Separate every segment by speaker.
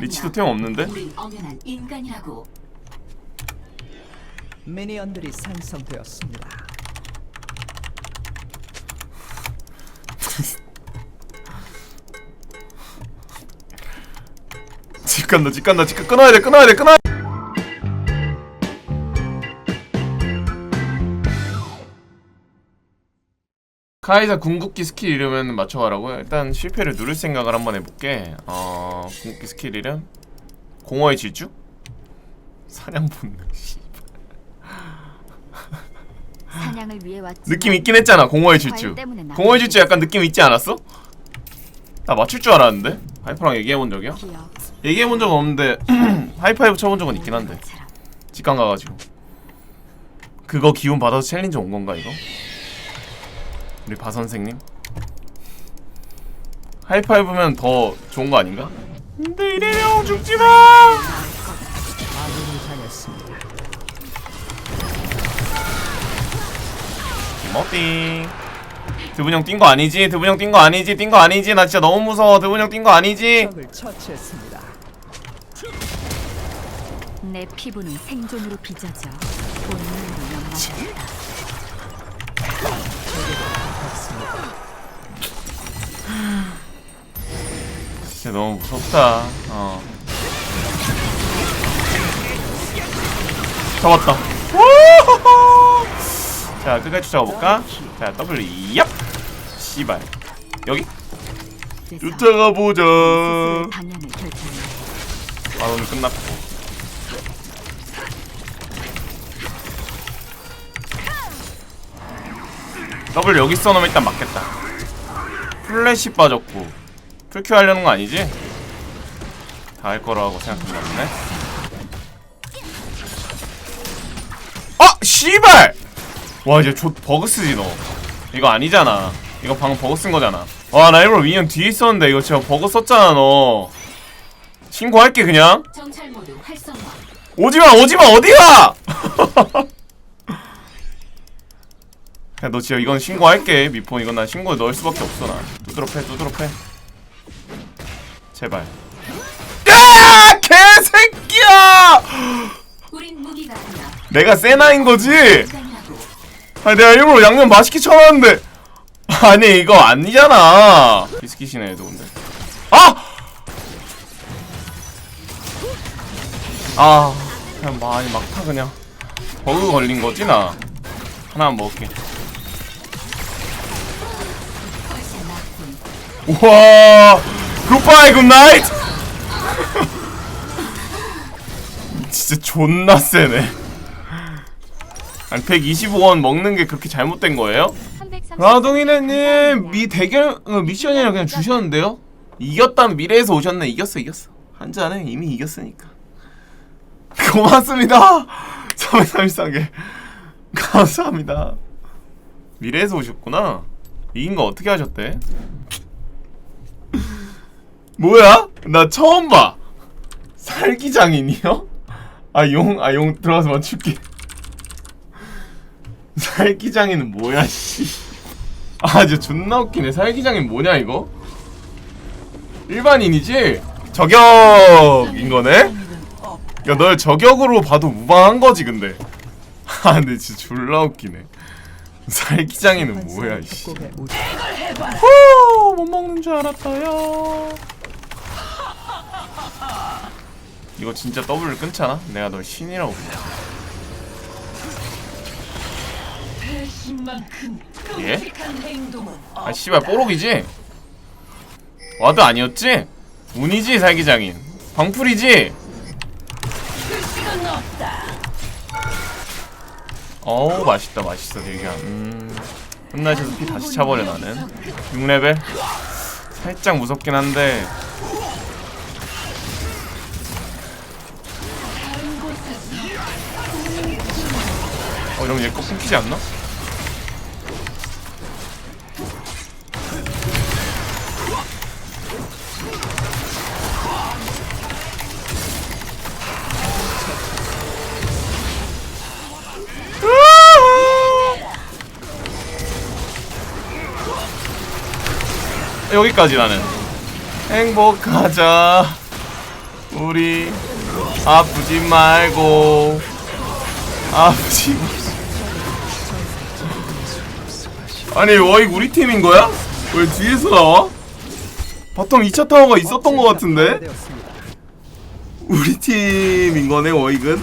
Speaker 1: 리치도. 템 없는데?
Speaker 2: 우린 엄연한 인간이라고.
Speaker 3: 미니언들이 생성되었습니다.
Speaker 1: 집 간다 집 간다 집 가- 끊어야 돼 끊어야 돼 끊어야 돼 카이사 궁극기 스킬 이름은 맞춰가라고요? 일단 실패를 누를 생각을 한번 해볼게 어... 궁극기 스킬 이름? 공허의 질주? 사냥 본능 씨.
Speaker 4: 사냥을 위해 왔지.
Speaker 1: 느낌 있긴 했잖아 공허의 질주 공허의 질주 약간 느낌 있지 않았어? 나 맞출 줄 알았는데 하이퍼랑 얘기해본 적이야? 얘기해본 적은 없는데 하이파이브 쳐본 적은 있긴 한데. 직관 가가지고 그거 기운 받아서 챌린저 온 건가 이거? 우리 바 선생님 하이파이브면 더 좋은 거 아닌가? 근데 이래령 죽지 마. 김어띵. 드분 형 뛴 거 아니지? 드분 형 뛴 거 아니지? 뛴 거 아니지? 나 진짜 너무 무서워. 드분 형 뛴 거 아니지?
Speaker 4: 내 피부는 생존으로 빚어져 본능으로.
Speaker 1: 진짜 너무 무섭다. 어. 잡았다. 자, 끝까지 쫓아가볼까? 자, W, 얍! 씨발. 여기?
Speaker 4: 그래서
Speaker 1: 쫓아가 보자.
Speaker 4: 스스로의 방향을 결정해.
Speaker 1: 마론이 끝났고. W 여기 써놓으면 일단 맞겠다. 플래시 빠졌고. 풀큐 하려는 거 아니지? 다 할 거라고 생각했나 보네. 아! 씨발! 와 이제 조 버그 쓰지 너. 이거 아니잖아. 이거 방금 버그 쓴 거잖아. 와 나 일부러 미니언 뒤에 있었는데 이거 진짜 버그 썼잖아 너. 신고할게 그냥. 오지마 오지마 어디가? 야너 진짜 이건 신고할게. 미폰 이건 난 신고 넣을 수밖에 없어 나 두드러 패 두드러 패 제발. 야! 개새끼야. 내가 세나인 거지?
Speaker 2: 인간이라고.
Speaker 1: 아 내가 일부러 양념 맛있게 쳐놨는데. 아니 이거 아니잖아. 비스킷이네 얘도 근데. 아! 아 그냥 많이 막타 그냥. 버그 걸린 거지 나. 하나만 먹을게 우와 굿바이 굿나잇! 진짜 존나 세네. 아니 125원 먹는 게 그렇게 잘못된 거예요? 라동이네님 미 대결 어, 미션이라 그냥 주셨는데요? 이겼다는 미래에서 오셨네. 이겼어 이겼어. 한잔해 이미 이겼으니까. 고맙습니다! 333개 감사합니다. 미래에서 오셨구나. 이긴 거 어떻게 하셨대? 뭐야? 나 처음 봐 살기장인이요? 아 용 아 용 들어가서 맞출게 살기장인은 뭐야 씨. 아 진짜 존나 웃기네 살기장인 뭐냐 이거? 일반인이지? 저격인 거네? 야 널 저격으로 봐도 무방한 거지 근데 아 근데 진짜 졸라 웃기네 살기장인은 뭐야 씨 후, 못 먹는 줄 알았어요. 이거 진짜 더블을 끊잖아? 내가 널 신이라고 불러. 예? 아 씨발 뽀록이지? 와드 아니었지? 운이지 살기장인. 방풀이지? 어우 맛있다 맛있어 되게 음 흠나셔서 피 다시 차버려 나는 6레벨 살짝 무섭긴 한데 이러면 얘거 끊기지 않나? 여기까지 나는. 행복하자. 우리 아프지 말고. 아프지 아니 어이 우리 팀인 거야? 왜 뒤에서 나와? 바텀 2차 타워가 있었던 것 같은데? 우리 팀인 거네 워익은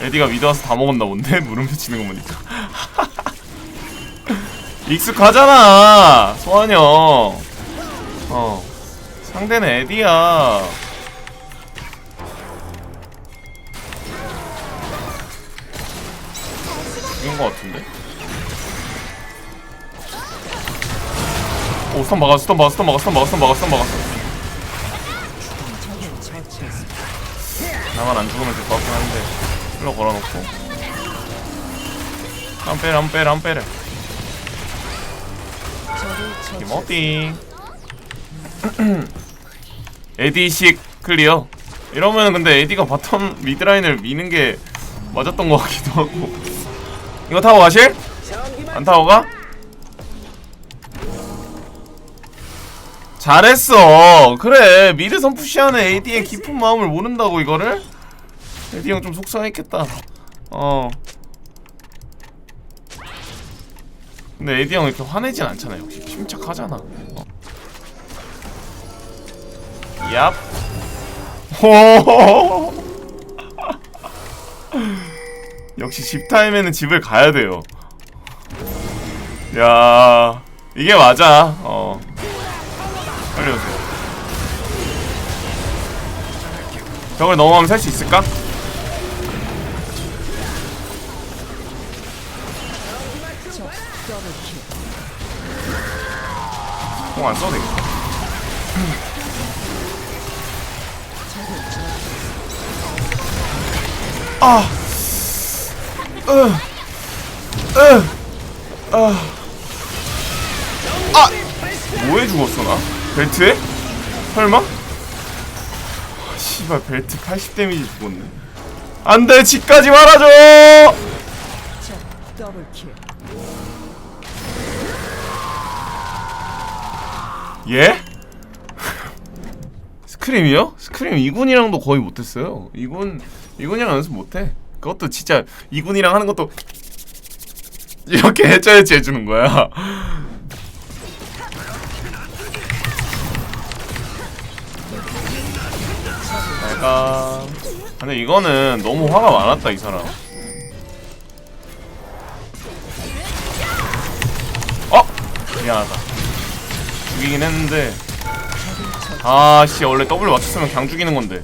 Speaker 1: 에디가 미드 와서 다 먹었나 본데 물음표 치는 거 보니까 익숙하잖아 소환이 형어 상대는 에디야 이긴 거 같은데 오 스턴 막았어 스턴 막았어 스턴 막았어 스턴 막았어 스턴 막았어. 나만 안 죽으면 될 것 같긴 한데 흘러 걸어놓고 한 빼래 한 빼래 한 빼래 김어띠 에디식 클리어 이러면 근데 에디가 바텀 미드라인을 미는 게 맞았던 것 같기도 하고 이거 타고 가실? 안 타고 가? 잘했어. 그래 미드 선 푸시하는 AD의 깊은 마음을 모른다고 이거를? 에디 형좀 속상했겠다. 어. 근데 에디 형 이렇게 화내진 않잖아 역시 침착하잖아. 어. 얍. 호 역시 집 타임에는 집을 가야 돼요. 야 이게 맞아. 어 저걸 넘어가면 살 수 있을까? 공안 써도 되겠다 아, 으, 으, 아, 아, 뭐에 죽었어 나? 벨트에? 설마? 아, 씨발 벨트 80 데미지 죽었네. 안돼 집까지 말아줘. 예? 스크림이요? 스크림 2군이랑도 거의 못했어요. 2군 2군이랑 연습 못해. 그것도 진짜 2군이랑 하는 것도 이렇게 해줘야지 해주는 거야. 내가 근데 이거는 너무 화가 많았다 이 사람. 어 미안하다. 죽이긴 했는데 아씨 원래 더블 맞췄으면 그냥 죽이는 건데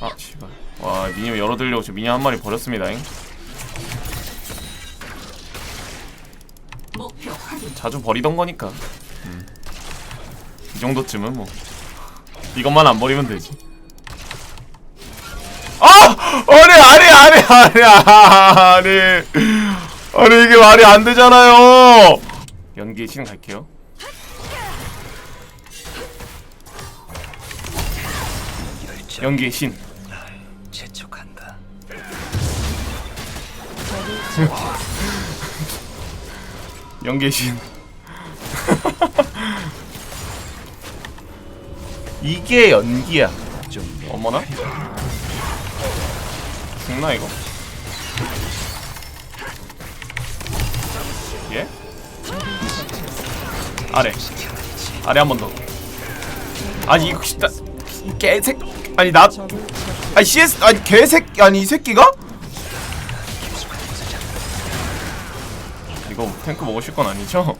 Speaker 1: 아 씨발 와 미니언 열어들려고 지금 미니언 한 마리 버렸습니다잉. 자주 버리던 거니까 음. 이 정도쯤은 뭐 이것만 안 버리면 되지. 아! 아니 아니 아니 아니 아니. 아니 이게 말이 안 되잖아요. 연기 신 갈게요. 연기의 신.
Speaker 3: 재촉한다.
Speaker 1: 연기의 신 이게 연기야.
Speaker 3: 좀
Speaker 1: 어머나? 죽나 이거? 예? 아래. 아래 한 번 더. 아니 이거 진짜 이 개색 아니 나 아니 CS 아니 개색 아니 이 새끼가? 이거 탱크 먹으실 건 아니죠?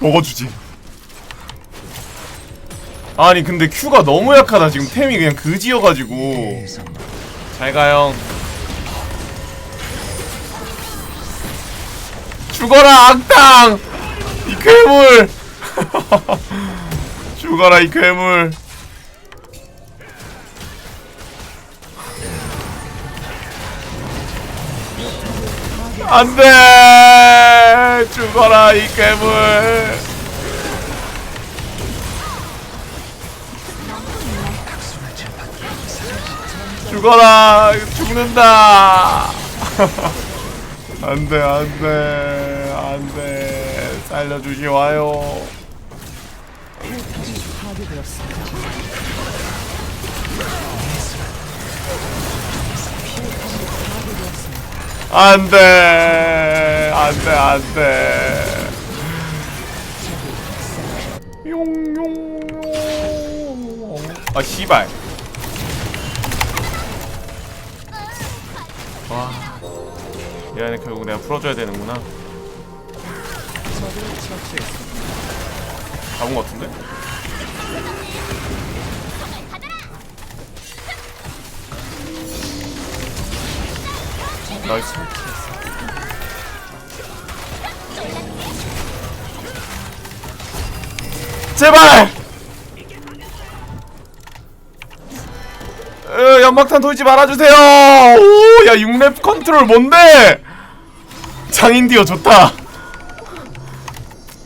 Speaker 1: 먹어주지. 아니 근데 큐가 너무 약하다. 지금 템이 그냥 그지여가지고. 잘 가요. 죽어라 악당! 이 괴물! 죽어라 이 괴물 안돼! 죽어라 이 괴물! 죽어라 죽는다! 안돼 안돼 안돼. 살려주시와요 안 돼. 안 돼 안 돼. 용용 아 씨발. 와. 얘네 결국 내가 풀어줘야 되는구나. 잡은 것 같은데? 나이스 제발! 으, 연막탄 돌지 말아주세요! 오, 야, 6렙 컨트롤 뭔데? 장인 듀오 좋다.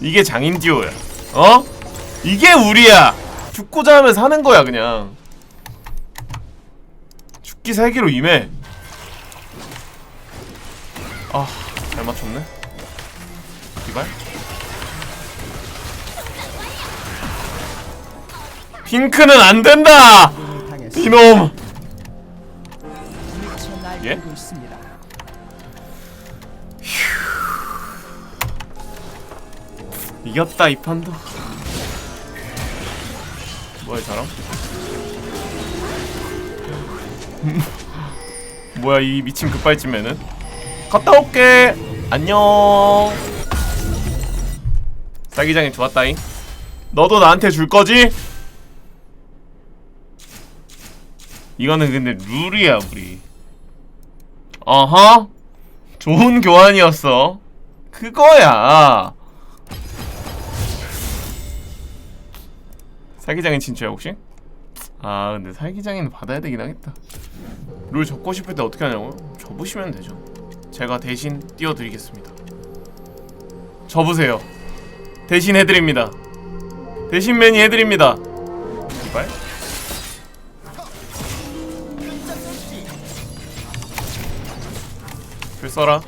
Speaker 1: 이게 장인 듀오야. 어? 이게 우리야. 죽고자 하면 사는 거야, 그냥. 죽기 살기로 임해. 아, 잘 맞췄네. 이발? 핑크는 안 된다! 이놈! 예? 이겼다 이 판도 뭐야 이 사람? 뭐야 이 미친 급발진맨은? 갔다 올게. 안녕. 사기장이 좋았다잉. 너도 나한테 줄 거지? 이거는 근데 룰이야 우리. 어허? 좋은 교환이었어. 그거야. 사기장인 친추야 혹시? 아 근데 사기장인 받아야 되긴 하겠다. 룰 접고 싶을 때 어떻게 하냐고요? 접으시면 되죠 제가 대신 띄워드리겠습니다 접으세요 대신 해드립니다 대신 매니 해드립니다 제발 글 써라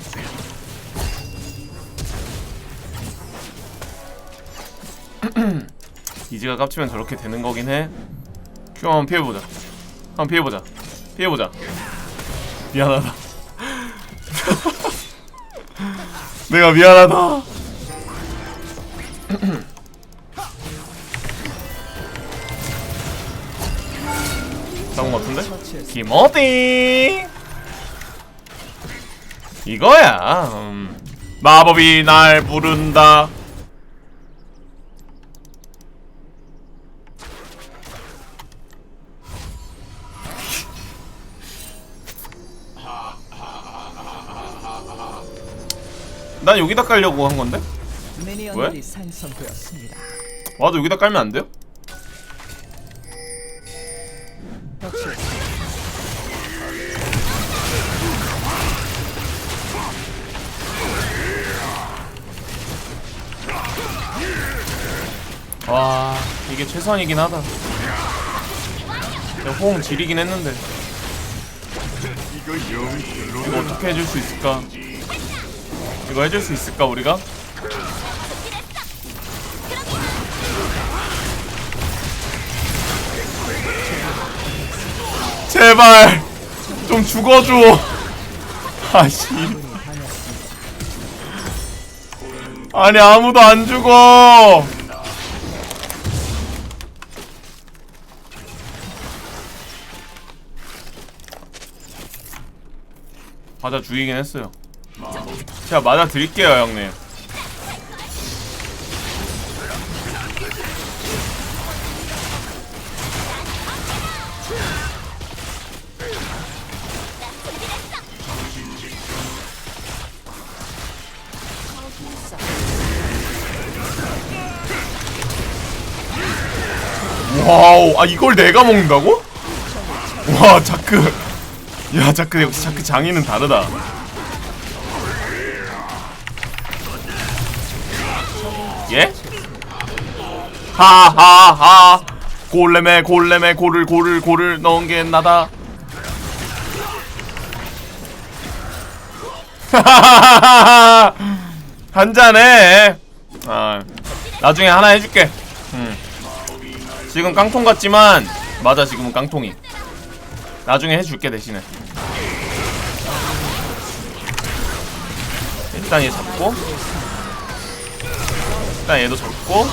Speaker 1: 이즈가 깝치면 저렇게 되는 거긴 해. 큐 한번 피해보자. 한번 피해보자. 피해보자. 미안하다. 내가 미안하다. 나온 것 같은데? 김어디 이거야. 음. 마법이 날 부른다. 난 여기다 깔려고 한 건데?
Speaker 5: 미니언들이 생성되었습니다.
Speaker 1: 와도 여기다 깔면 안 돼요? 와 이게 최선이긴 하다 내가 호응 지리긴 했는데 이거 어떻게 해줄 수 있을까 이거 해줄 수 있을까 우리가? 제발! 좀 죽어줘! 아씨. 아니 아무도 안 죽어! 맞아 죽이긴 했어요 제가 맞아 드릴게요 형님. 와우 아 이걸 내가 먹는다고? 와 자크. 야 자크 역시 자크 장인은 다르다 예? 하하하. 골렘에 골렘에 골을 골을 골을 넣은 게 나다. 한잔해. 아 나중에 하나 해줄게. 음. 지금 깡통 같지만 맞아 지금은 깡통이. 나중에 해줄게 대신에. 일단 얘 잡고 일단 얘도 잡고.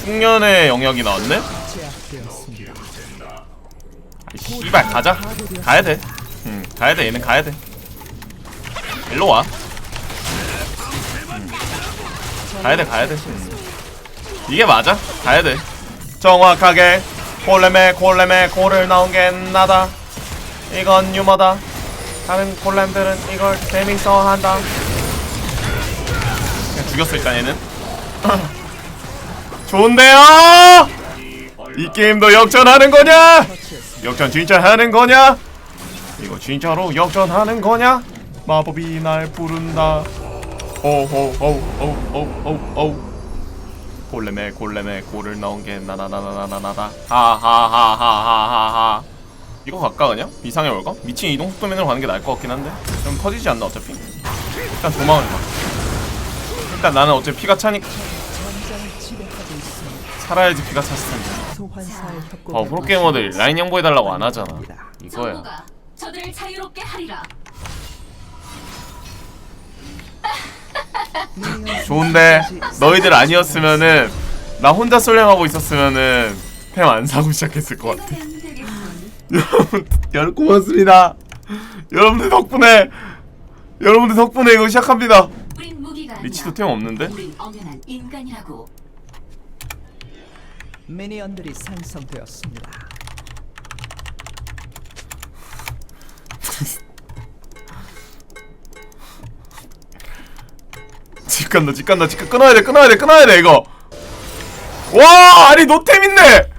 Speaker 1: 숙련의 영역이 나왔네? 씨발 가자. 가야돼. 응 가야돼. 얘는 가야돼. 일로 와. 음. 가야돼 가야돼. 음. 이게 맞아? 가야돼. 정확하게 골렘에 골렘에 골을 넣은 게 나다. 이건 유머다. 다른 골렘들은 이걸 재밌어 한다 그냥 죽였어 일단 얘는 좋은데요 이 게임도 역전하는 거냐 역전 진짜 하는 거냐? 이거 진짜로 역전하는 거냐? 마법이 날 부른다. 오호오오오오오 골렘에 골렘에 골을 넣은 게 나나나나나나다. 하하하하하하. 이거 갈까 그냥? 이상의 월거? 미친 이동 속도면으로 가는 게 나을 것 같긴 한데 좀 커지지 않나 어차피? 일단 도망을 가. 일단 나는 어차피 피가 차니까. 살아야지 피가 찼을 텐데. 어 프로게이머들 라인 양보해달라고 안 하잖아. 이거야.
Speaker 2: 저들을 자유롭게 하리라.
Speaker 1: 좋은데 너희들 아니었으면은 나 혼자 솔랭하고 있었으면은 템 안 사고 시작했을 것 같아.
Speaker 2: 되겠군.
Speaker 1: 여러분, 여러분 고맙습니다. 여러분들 덕분에 여러분들 덕분에 이거 시작합니다. 리치도 템 없는데?
Speaker 2: 우린 엄연한 인간이라고.
Speaker 5: 미니언들이 생성되었습니다.
Speaker 1: 집 간다 집 간다 집 가- 끊어야 돼 끊어야 돼 끊어야 돼 이거. 와 아니 노템인데.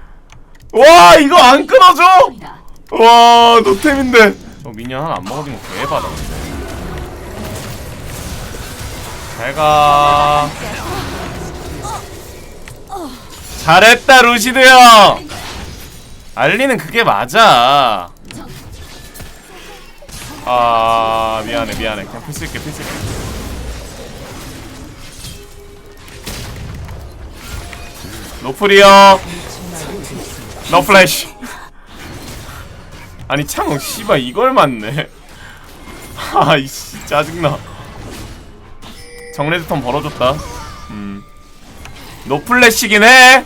Speaker 1: 와 이거 안 끊어져?
Speaker 2: 이다.
Speaker 1: 와 노템인데. 저 미니언 하나 안 먹어준 거 개바다. 잘가. 잘했다 루시드 형. 알리는 그게 맞아. 아 미안해 미안해 그냥 필쓸게 필쓸게. 노프리어. 노 플래시. 아니 창호 씨발 이걸 맞네. 아이씨 짜증나. 정레드 턴 벌어줬다. 음. 노플래시긴 해.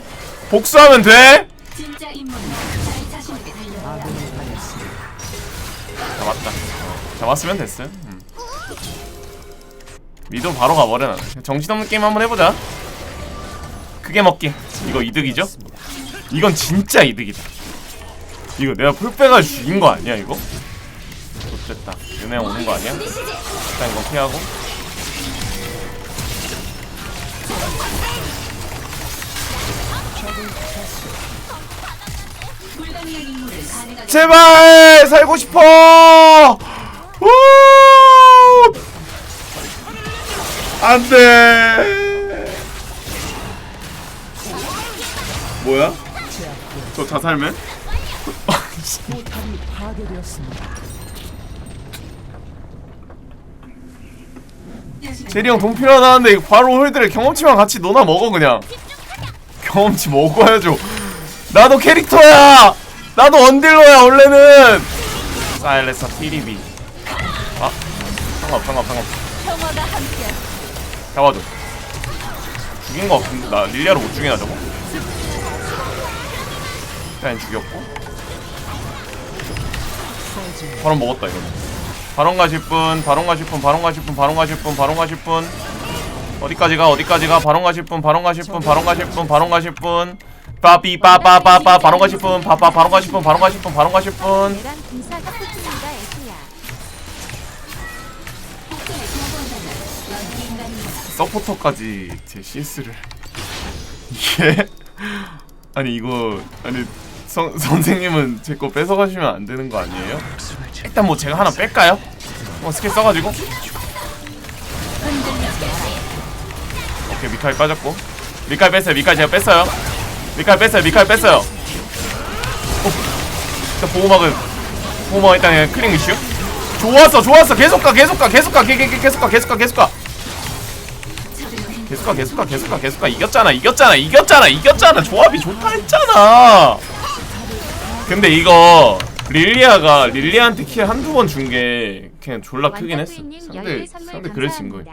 Speaker 1: 복수하면 돼.
Speaker 2: 진짜 인물은 잘 자신에게 달려야
Speaker 5: 아군이 당했습니다.
Speaker 1: 잡았다. 잡았으면 됐어. 음. 미도 바로 가버려 나. 정신없는 게임 한번 해보자. 크게 먹기. 이거 이득이죠? 이건 진짜 이득이다. 이거 내가 풀빼가 죽인 거 아니야 이거? 좋됐다. 형 오는 거 아니야? 일단 이거 피하고. 제발 살고 싶어. 우! 안 돼. 뭐야? 저 자살맨?
Speaker 5: 포탑이 파괴되었습니다.
Speaker 1: 제리 형 돈 필요하다는데 바로 홀드를 경험치만 같이 너나 먹어 그냥. 경험치 먹어야죠. 나도 캐릭터야. 나도 언딜러야 원래는. 사일레사 TDB. 아 상관없.
Speaker 4: 평화가 함께
Speaker 1: 잡아줘. 죽인 거 같은데 나 릴리아로 못 죽이나 저거? 일단 죽였고. 바론 먹었다 이거. 바론 가실 분, 바론 가실 분, 바론 가실 분, 바론 가실 분, 바론 가실 분. 어디까지 가? 어디까지 가? 바론 가실 분, 바론 가실 분, 바론 가실 분, 바론 가실 분. 빠삐 빠빠빠빠 바론 가실 분, 빠빠 바론 가실 분, 바론 가실 분, 바론 가실 분. 서포터까지 제 CS를 이게 아니 이거 아니 선, 선생님은 제 거 뺏어가시면 안 되는 거 아니에요? 일단 뭐 제가 하나 뺄까요? 뭐 스킬 써가지고 오케이 미카엘 빠졌고. 미카엘 뺐어요 미카엘 제가 뺐어요. 미카엘 뺐어요 미카엘 뺐어요. 어, 일단 보호막은 보호막 일단 그냥 클릭 이슈. 좋았어 좋았어. 계속 가 계속 가 계속 가 계- 계- 계- 계속 가 계속 가 계속 가. 계속 가 계속 가 계속 가 계속 가. 이겼잖아 이겼잖아 이겼잖아 이겼잖아. 조합이 좋다 했잖아. 근데 이거 릴리아가 릴리아한테 킬 한두 번 준 게 그냥 졸라 크긴 했어. 상대 상대 그랬진 거예요.